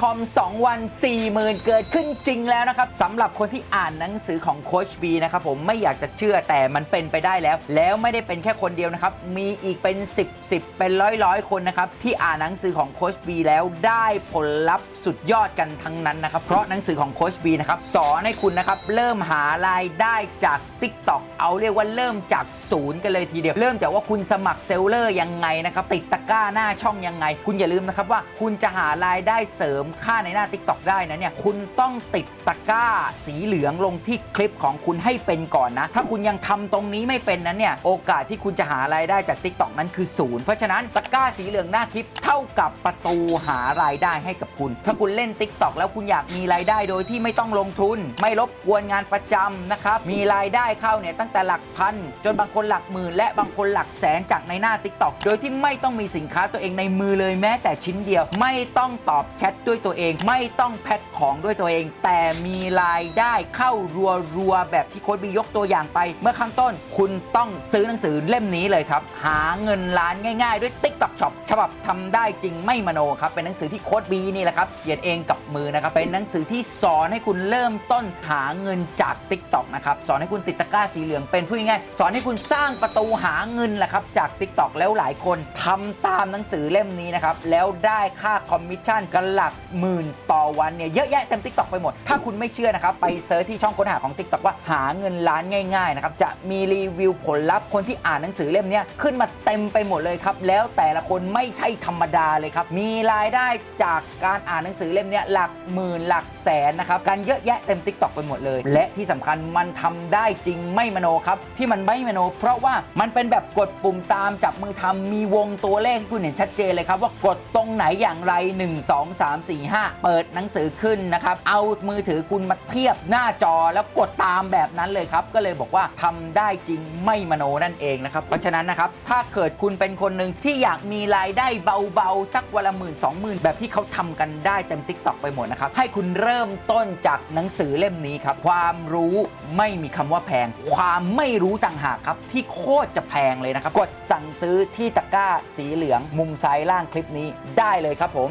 คอม 2 วัน 40,000 เกิดขึ้นจริงแล้วนะครับสำหรับคนที่อ่านหนังสือของโคชบีนะครับผมไม่อยากจะเชื่อแต่มันเป็นไปได้แล้ว แล้วไม่ได้เป็นแค่คนเดียวนะครับ มีอีกเป็น 10 10 เป็นร้อยร้อยคนนะครับ ที่อ่านหนังสือของโคชบีแล้วได้ผลลัพธ์สุดยอดกันทั้งนั้นนะครับ เพราะหนังสือของโคชบีนะครับสอนให้คุณนะครับเริ่มหารายได้จาก TikTok เอาเรียกว่าเริ่มจากศูนย์กันเลยทีเดียว เริ่มจากว่าคุณสมัครเซลเลอร์ยังไงนะครับติดตะกร้าหน้าช่องยังไง คุณอย่าลืมนะครับว่าคุณจะหารายได้เสริมค่าในหน้า TikTok ได้นะเนี่ยคุณต้องติดตะกร้าสีเหลืองลงที่คลิปของคุณให้เป็นก่อนนะ ถ้าคุณยังทำตรงนี้ไม่เป็นนั้นเนี่ยโอกาสที่คุณจะหารายได้จาก TikTok นั้นคือศูนย์เพราะฉะนั้นตะกร้าสีเหลืองหน้าคลิปเท่ากับประตูหารายได้ให้กับคุณ ถ้าคุณเล่น TikTok แล้วคุณอยากมีรายได้โดยที่ไม่ต้องลงทุน ไม่รบกวนงานประจำนะครับมีรายได้เข้าเนี่ยตั้งแต่หลักพันจนบางคนหลักหมื่นและบางคนหลักแสนจากในหน้า TikTok โดยที่ไม่ต้องมีสินค้าตัวเองในมือเลยแม้แต่ชิ้นเดียว ไม่ต้องตอบแชทด้วยตัวเองไม่ต้องแพ็คของด้วยตัวเอง แต่มีรายได้เข้ารัวๆแบบที่โค้ดบียกตัวอย่างไป เมื่อข้างต้นคุณต้องซื้อหนังสือเล่มนี้เลยครับ หาเงินล้านง่ายๆ ด้วย TikTok Shop ฉบับทำได้จริงไม่มโนครับ เป็นหนังสือที่โค้ดบีนี่แหละครับเขียนเองกับมือนะครับเป็นหนังสือที่สอนให้คุณเริ่มต้นหาเงินจาก TikTok นะครับสอนให้คุณติดตะกร้าสีเหลืองเป็นพูดง่ายสอนให้คุณสร้างประตูหาเงินแหละครับจาก TikTok แล้วหลายคนทำตามหนังสือเล่มนี้นะครับแล้วได้ค่าคอมมิชชั่นกันหลักหมื่นต่อวันเนี่ยเยอะแยะเต็ม TikTok ไปหมด ถ้าคุณไม่เชื่อนะครับ ไปเซิร์ชที่ช่องค้นหาของ TikTok ว่าหาเงินล้านง่ายๆนะครับจะมีรีวิวผลลัพธ์คนที่อ่านหนังสือเล่มเนี้ยขึ้นมาเต็มไปหมดเลยครับแล้วแต่ละคนไม่ใช่ธรรมดาเลยครับมีรายได้จากการอ่านหนังสือเล่มเนี้ยหลักหมื่นหลักแสนนะครับกันเยอะแยะเต็ม TikTok ไปหมดเลย และที่สำคัญมันทำได้จริงไม่มโนครับที่มันไม่มโน เพราะว่ามันเป็นแบบกดปุ่มตามจับมือทำมีวงตัวเลขให้คุณเห็นชัดเจนเลยครับว่ากดตรงไหนอย่างไร 1 2 3 4 5 เปิดหนังสือขึ้นนะครับ เอามือถือคุณมาเทียบหน้าจอแล้วกดตามแบบนั้นเลยครับ ก็เลยบอกว่าทำได้จริงไม่มโนนั่นเองนะครับ เพราะฉะนั้นนะครับ ถ้าเกิดคุณเป็นคนหนึ่งที่อยากมีรายได้เบาๆ สักวันละหมื่นสองหมื่นแบบที่เขาทำกันได้เต็ม t ิ k t o k ไปหมดนะครับ ให้คุณเริ่มต้นจากหนังสือเล่มนี้ครับ ความรู้ไม่มีคำว่าแพง ความไม่รู้ต่างหากครับ ที่โคตรจะแพงเลยนะครับ กดสั่งซื้อที่ตะกร้าสีเหลืองมุมซ้ายล่างคลิปนี้ได้เลยครับผม